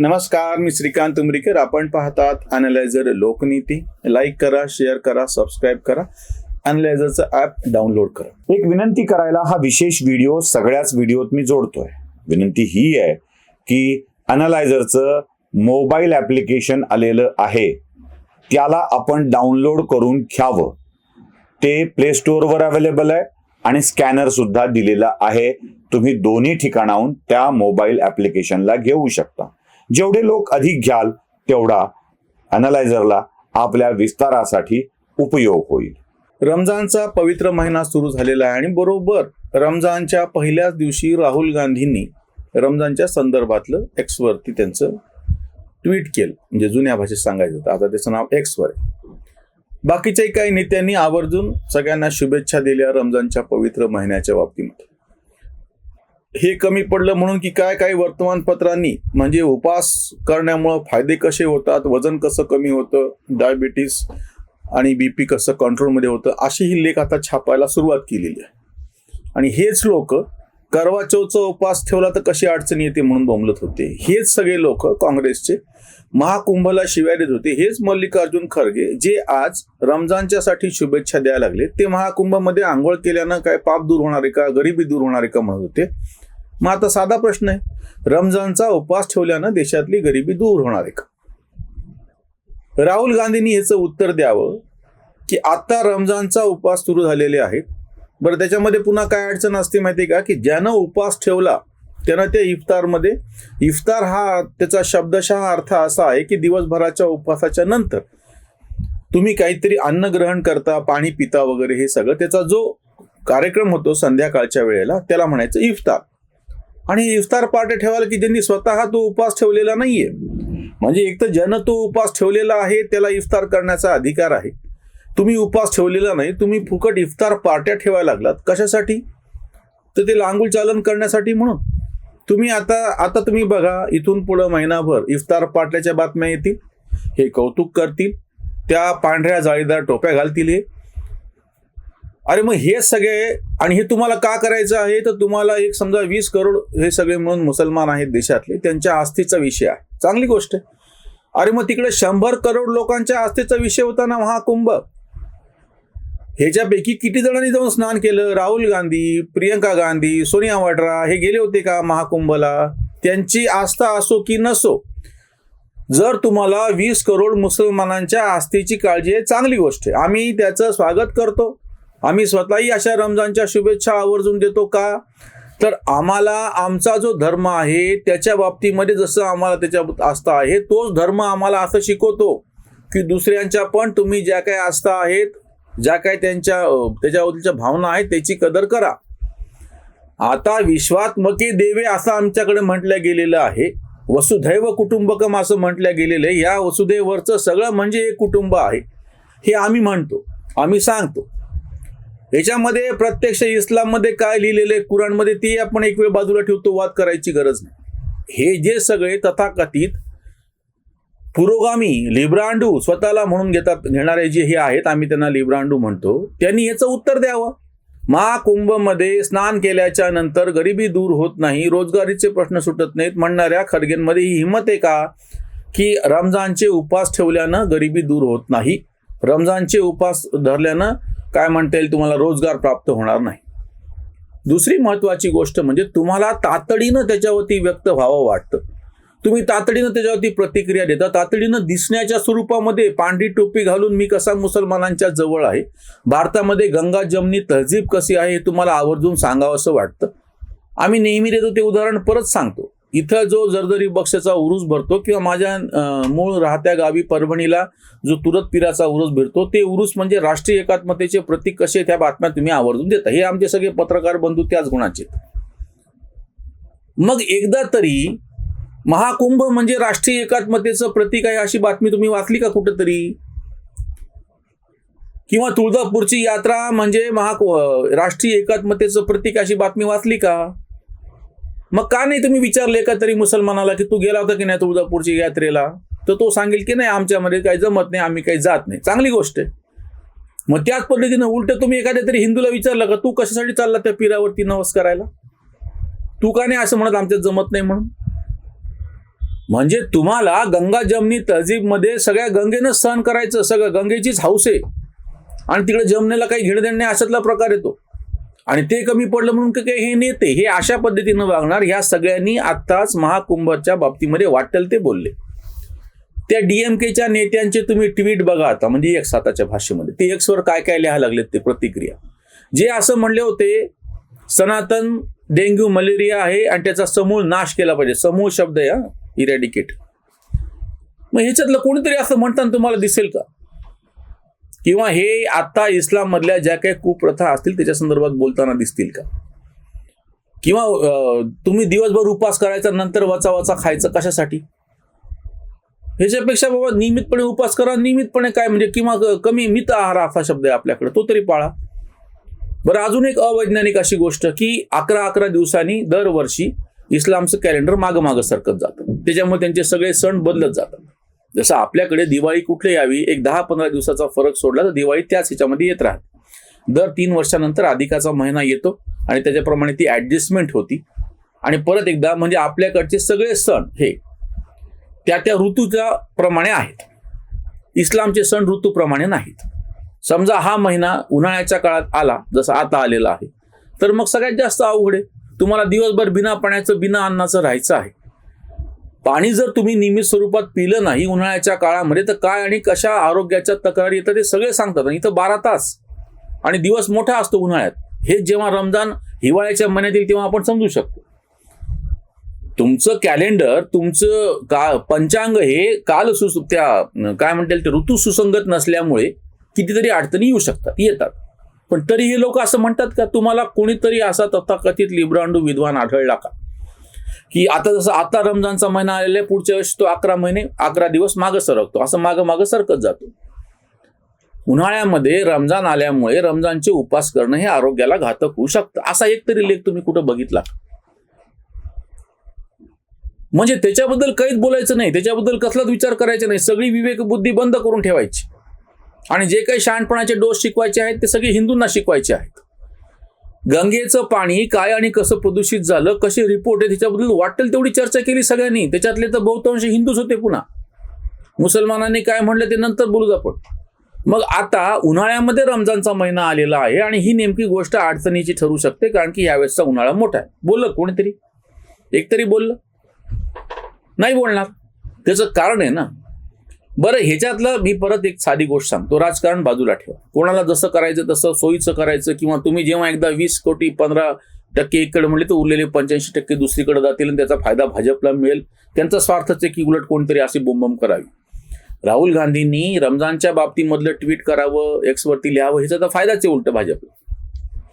नमस्कार मी श्रीकांत उमरीकर. आपण पाहतात अनालायझर लोकनीती. लाईक करा शेअर करा सबस्क्राईब करा. अनालायझरचं ॲप डाउनलोड करा. एक विनंती करायला हा विशेष व्हिडिओ सगळ्याच व्हिडिओत मी जोडतोय. विनंती ही आहे की अनालायझरचं मोबाईल ॲप्लिकेशन आलेलं आहे. त्याला आपण डाउनलोड करून घ्यावं. ते प्ले स्टोअरवर अवेलेबल आहे आणि स्कॅनर सुद्धा दिलेला आहे. तुम्ही दोन्ही ठिकाणाहून त्या मोबाईल ॲप्लिकेशनला घेऊ शकता. जेवढे लोक अधिक घ्याल तेवढा अनालायझरला आपल्या विस्तारासाठी उपयोग होईल. रमजानचा पवित्र महिना सुरू झालेला आहे आणि बरोबर रमजानच्या पहिल्याच दिवशी राहुल गांधींनी रमजानच्या संदर्भातलं एक्सवरती त्यांचं ट्विट केलं. म्हणजे जुन्या भाषेत सांगायचं तर आता त्याचं नाव एक्सवर आहे. बाकीच्याही काही नेत्यांनी आवर्जून सगळ्यांना शुभेच्छा दिल्या रमजानच्या पवित्र महिन्याच्या बाबतीमध्ये. हे कमी पडलं म्हणून की काय काही वर्तमानपत्रांनी म्हणजे उपास करण्यामुळं फायदे कसे होतात वजन कसं कमी होतं डायबिटीस आणि बीपी कसं कंट्रोलमध्ये होतं असेही लेख आता छापायला सुरुवात केलेली आहे. आणि हेच लोक करवा चौथचा उपवास ठेवला तर कशी अडचण येते म्हणून बोंबलत होते. हेच सगळे लोक काँग्रेसचे महाकुंभला शिव्या देत होते. हेच मल्लिकार्जुन खरगे जे आज रमजानच्या साठी शुभेच्छा द्यायला लागले ते महाकुंभमध्ये आंघोळ केल्यानं काय पाप दूर होणार आहे का गरिबी दूर होणार आहे का म्हणत होते. मग आता साधा प्रश्न आहे. रमजानचा उपवास ठेवल्यानं देशातली गरिबी दूर होणार आहे का? राहुल गांधींनी याचं उत्तर द्यावं की आता रमजानचा उपवास सुरू झालेले आहेत. बरं त्याच्यामध्ये पुन्हा काय अडचण असते माहिती आहे का? की ज्यानं उपवास ठेवला त्यानं त्या इफ्तारमध्ये इफ्तार हा त्याचा शब्दशः अर्थ असा आहे की दिवसभराच्या उपवासाच्या नंतर तुम्ही काहीतरी अन्न ग्रहण करता पाणी पिता वगैरे हे सगळं त्याचा जो कार्यक्रम होतो संध्याकाळच्या वेळेला त्याला म्हणायचं इफ्तार. आणि इफ्तार पार्टी ठेवायला की ज्यांनी स्वतः तो उपवास ठेवलेला नाहीये. म्हणजे एक तर ज्यानं तो उपवास ठेवलेला आहे त्याला इफ्तार करण्याचा अधिकार आहे. तुम्ही उपवास ठेवलेला नाही तुम्ही फुकट इफ्तार पार्ट्या ठेवायला लागलात. कशासाठी? तर ते लांगूल चालन करण्यासाठी म्हणून. तुम्ही आता आता तुम्ही बघा इथून पुढं महिनाभर इफ्तार पार्ट्याच्या बातम्या येतील हे कौतुक करतील त्या पांढऱ्या जाळीदार टोप्या घालतील हे. अरे मग हे सगळे आणि हे तुम्हाला का करायचं आहे? तर तुम्हाला एक समजा वीस करोड हे सगळे म्हणून मुसलमान आहेत देशातले त्यांच्या आस्थेचा विषय आहे. चांगली गोष्ट आहे. अरे मग तिकडे शंभर करोड लोकांच्या आस्थेचा विषय होता ना महाकुंभ. ह्याच्यापैकी किती जणांनी जाऊन स्नान केलं? राहुल गांधी प्रियंका गांधी सोनिया वाड्रा हे गेले होते का महाकुंभला? त्यांची आस्था असो की नसो जर तुम्हाला वीस करोड मुसलमानांच्या आस्थेची काळजी आहे चांगली गोष्ट आहे. आम्ही त्याचं स्वागत करतो. आम्ही स्वतःही अशा रमजानच्या शुभेच्छा आवर्जून देतो का? तर आम्हाला आमचा जो धर्म आहे त्याच्या बाबतीमध्ये जसं आम्हाला त्याच्या आस्था आहे तोच धर्म आम्हाला असं शिकवतो की दुसऱ्यांच्या पण तुम्ही ज्या काही आस्था आहेत ज्या काही त्यांच्या त्याच्याबद्दलच्या भावना आहेत त्याची कदर करा. आता विश्वात्मके देवे असं आमच्याकडे म्हटलं गेलेलं आहे वसुधैव कुटुंबकम असं म्हटलं गेलेलं आहे या वसुधैवरचं सगळं म्हणजे एक कुटुंब आहे हे आम्ही म्हणतो आम्ही सांगतो. याच्यामध्ये प्रत्यक्ष इस्लाममध्ये काय लिहिलेलं आहे कुराणमध्ये ते आपण एक वेळ बाजूला ठेवतो वाद करायची गरज नाही. हे जे सगळे तथाकथित पुरोगामी लिब्रांडू स्वतःला म्हणून घेतात घेणारे जे हे आहेत आम्ही त्यांना लिब्रांडू म्हणतो त्यांनी याचं उत्तर द्यावं. महाकुंभमध्ये स्नान केल्याच्यानंतर गरिबी दूर होत नाही रोजगारीचे प्रश्न सुटत नाहीत म्हणणाऱ्या खडगेंमध्ये ही हिंमत आहे का? की रमजानचे उपवास ठेवल्यानं गरिबी दूर होत नाही. रमजानचे उपास धरल्यानं काय म्हणता येईल तुम्हाला रोजगार प्राप्त होणार नाही. दुसरी महत्वाची गोष्ट म्हणजे तुम्हाला तातडीनं त्याच्यावरती व्यक्त व्हावं वाटतं. तुम्ही तातडीनं त्याच्यावरती प्रतिक्रिया देता तातडीनं दिसण्याच्या स्वरूपामध्ये पांढरी टोपी घालून मी कसा मुसलमानांच्या जवळ आहे भारतामध्ये गंगा जमनी तहजीब कशी आहे हे तुम्हाला आवर्जून सांगावं असं वाटतं. आम्ही नेहमी देतो ते उदाहरण परत सांगतो. इथं जो जरदरी बक्षाचा उरूस भरतो किंवा माझ्या मूळ राहत्या गावी परभणीला जो तुरत पिराचा उरूस भरतो ते उरूस म्हणजे राष्ट्रीय एकात्मतेचे प्रतीक कसे त्या बातम्या तुम्ही आवर्जून देता. हे आमचे सगळे पत्रकार बंधू त्याच गुणाचे मग एकदा तरी महाकुंभ म्हणजे राष्ट्रीय एकात्मतेचं प्रतीक आहे अशी बातमी तुम्ही वाचली का कुठंतरी? किंवा तुळजापूरची यात्रा म्हणजे महा राष्ट्रीय एकात्मतेचं प्रतीक अशी बातमी वाचली का? मग का नाही तुम्ही विचारले का तरी मुसलमानाला की तू गेला होता की नाही तुळजापूरची यात्रेला? तर तो सांगेल की नाही आमच्यामध्ये काही जमत नाही आम्ही काही जात नाही. चांगली गोष्ट आहे. मग त्याच पद्धतीनं उलट तुम्ही एखाद्या तरी हिंदूला विचारलं का तू कशासाठी चालला त्या पिरावरती नवस करायला? तू का नाही असं म्हणत आमच्यात जमत नाही म्हणून? म्हणजे तुम्हाला गंगा जमनी तहजीबमध्ये सगळ्या गंगेनं सहन करायचं सगळं गंगेचीच हौस आहे. आणि तिकडे जमनेला काही घेणं देणं नाही अशातला प्रकार येतो आणि ते कमी पडलं म्हणून काही हे नेते हे अशा पद्धतीनं वागणार ह्या सगळ्यांनी आत्ताच महाकुंभच्या बाबतीमध्ये वाटेल ते बोलले. त्या डीएमकेच्या नेत्यांचे तुम्ही ट्विट बघा आता म्हणजे एक साताच्या भाषेमध्ये. ते एक्सवर काय काय लिहायला लागलेत ते प्रतिक्रिया. जे असं म्हणले होते सनातन डेंग्यू मलेरिया आहे आणि त्याचा समूळ नाश केला पाहिजे. समूळ शब्द या इरॅडिकेट. मग ह्याच्यातलं कोणीतरी असं म्हणताना तुम्हाला दिसेल का? किंवा हे आता इस्लाम मधल्या ज्या काही कुप्रथा असतील त्याच्या संदर्भात बोलताना दिसतील का? किंवा तुम्ही दिवसभर उपास करायचा नंतर वाचा वाचा खायचं कशासाठी? ह्याच्यापेक्षा बाबा नियमितपणे उपास करा नियमितपणे काय म्हणजे किंवा कमी मित आहार असा शब्द आहे आपल्याकडे तो तरी पाळा. बरं अजून एक अवैज्ञानिक अशी गोष्ट की अकरा अकरा दिवसांनी दरवर्षी इस्लामचं कॅलेंडर मागं मागं सरकत जातं. त्याच्यामुळे त्यांचे सगळे सण बदलत जातात. जसं आपल्याकडे दिवाळी कुठे यावी एक दहा पंधरा दिवसाचा फरक सोडला तर दिवाळी त्याच ह्याच्यामध्ये येत राहते. दर तीन वर्षानंतर अधिकाचा महिना येतो आणि त्याच्याप्रमाणे ती ॲडजस्टमेंट होती. आणि परत एकदा म्हणजे आपल्याकडचे सगळे सण हे त्या त्या ऋतूच्या प्रमाणे आहेत. इस्लामचे सण ऋतूप्रमाणे नाहीत. समजा हा महिना उन्हाळ्याच्या काळात आला जसं आता आलेला आहे तर मग सगळ्यात जास्त अवघड आहे. तुम्हाला दिवसभर बिना पाण्याचं बिना अन्नाचं राहायचं आहे. पाणी जर तुम्ही नियमित स्वरूपात पिलं नाही उन्हाळ्याच्या काळामध्ये तर काय आणि कशा आरोग्याच्या तक्रारी येतात ते सगळे सांगतात. आणि इथं बारा तास आणि दिवस मोठा असतो उन्हाळ्यात. हे जेव्हा रमजान हिवाळ्याच्या महिन्यात येईल तेव्हा आपण समजू शकतो. तुमचं कॅलेंडर तुमचं का पंचांग हे काल सुस त्या काय म्हणतील ते ऋतू सुसंगत नसल्यामुळे कितीतरी अडचणी येऊ शकतात येतात. पण तरी हे लोक असं म्हणतात का तुम्हाला कोणीतरी असा तथाकथित लिब्रांडू विद्वान आढळला का? की आता जसं आता रमजानचा महिना आलेला आहे पुढच्या वेळेस तो अकरा महिने अकरा दिवस मागं सरकतो. असं मागं मागं सरकत जातो. उन्हाळ्यामध्ये रमजान आल्यामुळे रमजानचे उपास करणं हे आरोग्याला घातक होऊ शकतं. असा एक तरी लेख तुम्ही कुठं बघितला? म्हणजे त्याच्याबद्दल काहीच बोलायचं नाही. त्याच्याबद्दल कसलाच विचार करायचा नाही. सगळी विवेक बुद्धी बंद करून ठेवायची. आणि जे काही शहाणपणाचे डोस शिकवायचे आहेत ते सगळे हिंदूंना शिकवायचे आहेत. गंगेचं पाणी काय आणि कसं प्रदूषित झालं कसे रिपोर्ट आहे त्याच्याबद्दल वाटेल तेवढी चर्चा केली सगळ्यांनी. त्याच्यातले तर बहुतांश हिंदूच होते पुन्हा. मुसलमानांनी काय म्हणलं ते नंतर बोलू आपण. मग आता उन्हाळ्यामध्ये रमजानचा महिना आलेला आहे आणि ही नेमकी गोष्ट अडचणीची ठरू शकते कारण की यावेळेसचा उन्हाळा मोठा आहे. बोललं कोणीतरी? एकतरी बोललं. नाही बोलणार. त्याचं कारण आहे ना बरं ह्याच्यातलं मी परत एक साधी गोष्ट सांगतो. राजकारण बाजूला ठेवा. कोणाला जसं करायचं तसं सोयीचं करायचं किंवा तुम्ही जेव्हा एकदा वीस कोटी पंधरा टक्के इकडे म्हणले तर उरलेले पंच्याऐंशी टक्के दुसरीकडे जातील आणि त्याचा फायदा भाजपला मिळेल. त्यांचा स्वार्थच आहे की उलट कोणतरी अशी बोंबम करावी. राहुल गांधींनी रमजानच्या बाबतीमधलं ट्विट करावं एक्सवरती लिहावं ह्याचा तर फायदाच आहे उलट भाजपला.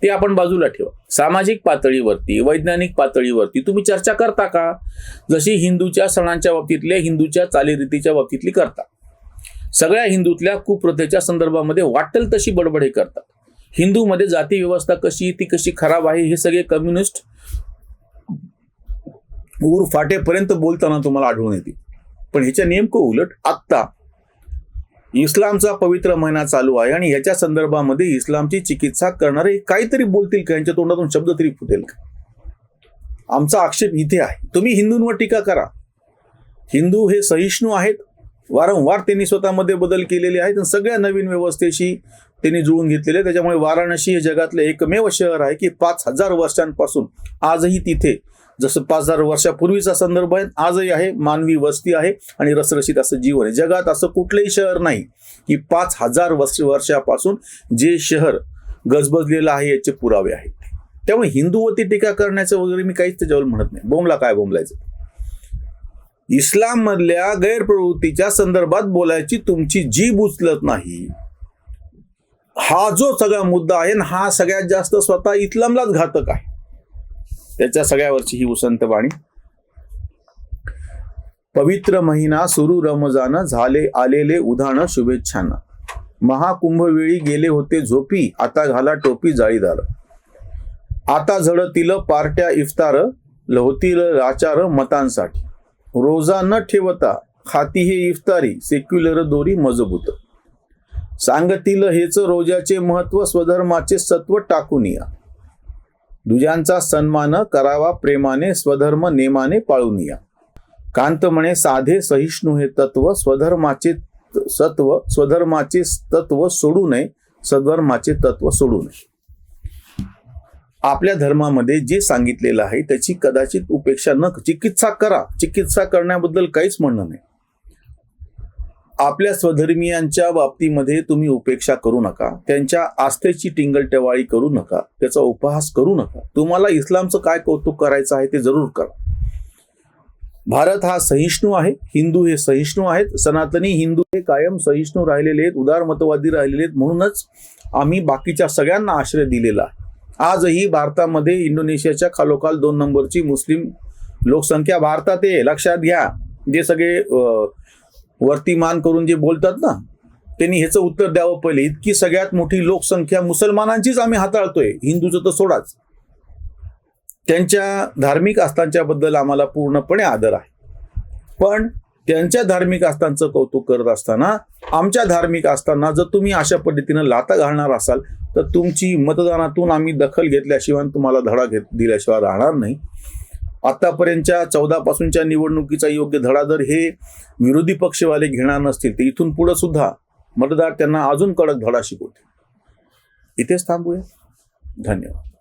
ते आपण बाजूला ठेवा. सामाजिक पातळीवरती वैज्ञानिक पातळीवरती तुम्ही चर्चा करता का? जशी हिंदूच्या सणांच्या बाबतीतल्या हिंदूच्या चालीरीतीच्या बाबतीतली करता. सगळ्या हिंदूतल्या कुप्रथेच्या संदर्भामध्ये वाटेल तशी बडबड हे करतात. हिंदूमध्ये जाती व्यवस्था कशी ती कशी खराब आहे हे सगळे कम्युनिस्ट ऊर फाटेपर्यंत बोलताना तुम्हाला आढळून येतील. पण ह्याच्या नेमकं उलट आत्ता इस्लामचा पवित्र महिना चालू आहे आणि याच्या संदर्भामध्ये इस्लामची चिकित्सा करणारे काहीतरी बोलतील का? यांच्या तोंडातून शब्द तरी फुटेल का? आमचा आक्षेप इथे आहे. तुम्ही हिंदूंवर टीका करा. हिंदू हे सहिष्णू आहेत वारंवार त्यांनी स्वतःमध्ये बदल केलेले आहेत आणि सगळ्या नवीन व्यवस्थेशी त्यांनी जुळून घेतलेले त्याच्यामुळे वाराणसी हे जगातलं एकमेव शहर आहे की पाच हजार वर्षांपासून आजही तिथे. जसं पाच हजार वर्षापूर्वीचा संदर्भ आहे आजही आहे मानवी वस्ती आहे आणि रसरशीत असं जीवन आहे. जगात असं कुठलंही शहर नाही की पाच हजार वर्ष वर्षापासून जे शहर गजबजलेलं आहे याचे पुरावे आहेत. त्यामुळे हिंदूवरती टीका करण्याचं वगैरे मी काहीच त्याच्यावर म्हणत नाही. बोंबला काय बोंबलायचं? इस्लाम मधल्या गैरप्रवृत्तीच्या संदर्भात बोलायची तुमची जीभ उचलत नाही. हा जो सगळा मुद्दा आहे ना हा सगळ्यात जास्त स्वतः इस्लामलाच घातक आहे. त्याच्या सगळ्यावरची ही उसंत वाणी. पवित्र महिना सुरू रमजान झाले आलेले उधाण शुभेच्छांना. महाकुंभवेळी गेले होते झोपी आता घाला टोपी जाळीदार. आता झडतील पार्ट्या इफ्तार लहोतील राचार मतांसाठी. रोजा न ठेवता खाती हे इफ्तारी सेक्युलर दोरी मजबूत. सांगतील हेच रोजाचे महत्त्व स्वधर्माचे सत्व टाकून या. दुजांचा सन्मान करावा प्रेमाने स्वधर्म नेमाने पाळून या. कांत म्हणे साधे सहिष्णू हे तत्व स्वधर्माचे सत्व स्वधर्माचे तत्व सोडू नये सधर्माचे तत्व सोडू नये. आपल्या धर्मामध्ये जे सांगितलेलं आहे त्याची कदाचित उपेक्षा न चिकित्सा करा. चिकित्सा करण्याबद्दल काहीच म्हणणं नाही. आपल्या स्वधर्मियांच्या बाबतीमध्ये तुम्ही उपेक्षा करू नका. त्यांच्या आस्थेची टिंगलटवाळी करू नका. त्याचा उपहास करू नका. तुम्हाला इस्लामचं काय कौतुक करायचं आहे ते जरूर करा. भारत हा सहिष्णू आहे. हिंदू हे सहिष्णू आहेत. सनातनी हिंदू हे कायम सहिष्णू राहिलेले आहेत. उदारमतवादी राहिलेले आहेत. म्हणूनच आम्ही बाकीच्या सगळ्यांना आश्रय दिलेला आहे. आजही भारतामध्ये इंडोनेशियाच्या खालोखाल दोन नंबरची मुस्लिम लोकसंख्या भारतात आहे. लक्षात घ्या. जे सगळे वर्तीमान वरती मान करून जे बोलतात ना त्यांनी ह्याचं उत्तर द्यावं पहिले. इतकी सगळ्यात मोठी लोकसंख्या मुसलमानांचीच आम्ही हाताळतोय. हिंदूचं तर सोडाच. त्यांच्या धार्मिक आस्थांच्याबद्दल आम्हाला पूर्णपणे आदर आहे. पण त्यांच्या धार्मिक आस्थांचं कौतुक करत असताना आमच्या धार्मिक आस्थांना जर तुम्ही अशा पद्धतीनं लाता घालणार असाल तर तुमची मतदानातून आम्ही दखल घेतल्याशिवाय तुम्हाला धडा घेत दिल्याशिवाय राहणार नाही. आतापर्यंतच्या चौदापासूनच्या निवडणुकीचा योग्य धडा जर हे विरोधी पक्षवाले घेणार नसतील तर इथून पुढं सुद्धा मतदार त्यांना अजून कडक धडा शिकवतील. इथेच थांबूया. धन्यवाद.